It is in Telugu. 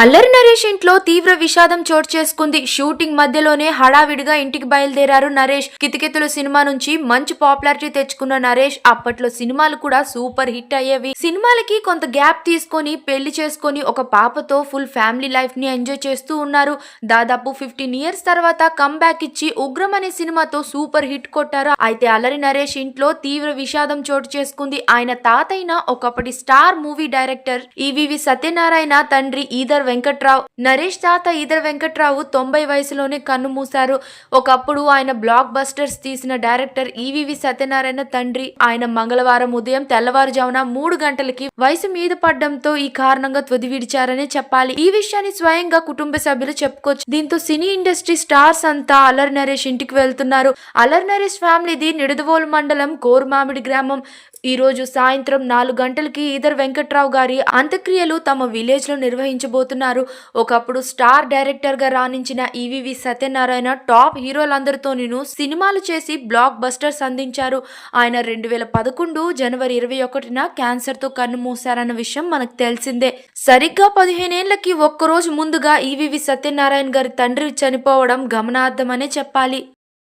అల్లరి నరేష్ ఇంట్లో తీవ్ర విషాదం చోటు చేసుకుంది. షూటింగ్ మధ్యలోనే హడావిడిగా ఇంటికి బయలుదేరారు నరేష్. కితకితలు సినిమా నుంచి మంచి పాపులారిటీ తెచ్చుకున్న నరేష్. అప్పట్లో సినిమాలు కూడా సూపర్ హిట్ అయ్యేవి. సినిమాలకి కొంత గ్యాప్ తీసుకొని పెళ్ళి చేసుకొని ఒక పాపతో ఫుల్ ఫ్యామిలీ లైఫ్ని ఎంజాయ్ చేస్తూ ఉన్నారు. దాదాపు ఫిఫ్టీన్ ఇయర్స్ తర్వాత కమ్బ్యాక్ ఇచ్చి ఉగ్రం అనే సినిమాతో సూపర్ హిట్ కొట్టారు. అయితే అల్లరి నరేష్ ఇంట్లో తీవ్ర విషాదం చోటు చేసుకుంది. ఆయన తాతైన ఒకప్పటి star movie director EVV Satyanarayana తండ్రి ఈదర్ వెంకట్రావు. నరేష్ తాత ఈదర్ వెంకట్రావు తొంభై వయసులోనే కన్ను మూశారు. ఒకప్పుడు ఆయన బ్లాక్ బస్టర్స్ తీసిన డైరెక్టర్ ఈవివి సత్యనారాయణ తండ్రి. ఆయన మంగళవారం ఉదయం తెల్లవారుజామున మూడు గంటలకి వయసు మీద పడ్డంతో ఈ కారణంగా తుది విడిచారనే చెప్పాలి. ఈ విషయాన్ని స్వయంగా కుటుంబ సభ్యులు చెప్పుకోవచ్చు. దీంతో సినీ ఇండస్ట్రీ స్టార్స్ అంతా అలర్ నరేష్ ఇంటికి వెళ్తున్నారు. అలర్ నరేష్ ఫ్యామిలీది నిడదవోలు మండలం కోరుమామిడి గ్రామం. ఈ రోజు సాయంత్రం నాలుగు గంటలకి ఈదర్ వెంకట్రావు గారి అంత్యక్రియలు తమ విలేజ్లో నిర్వహించబోతున్నారు. ఒకప్పుడు స్టార్ డైరెక్టర్గా రాణించిన ఈవివి సత్యనారాయణ టాప్ హీరోలందరితోనూ సినిమాలు చేసి బ్లాక్ బస్టర్స్ అందించారు. ఆయన రెండు వేల పదకొండు జనవరి ఇరవై ఒకటిన క్యాన్సర్తో కన్ను మూశారన్న విషయం మనకు తెలిసిందే. సరిగ్గా పదిహేనేళ్ళకి ఒక్కరోజు ముందుగా ఈవివి సత్యనారాయణ గారి తండ్రి చనిపోవడం గమనార్థమనే చెప్పాలి.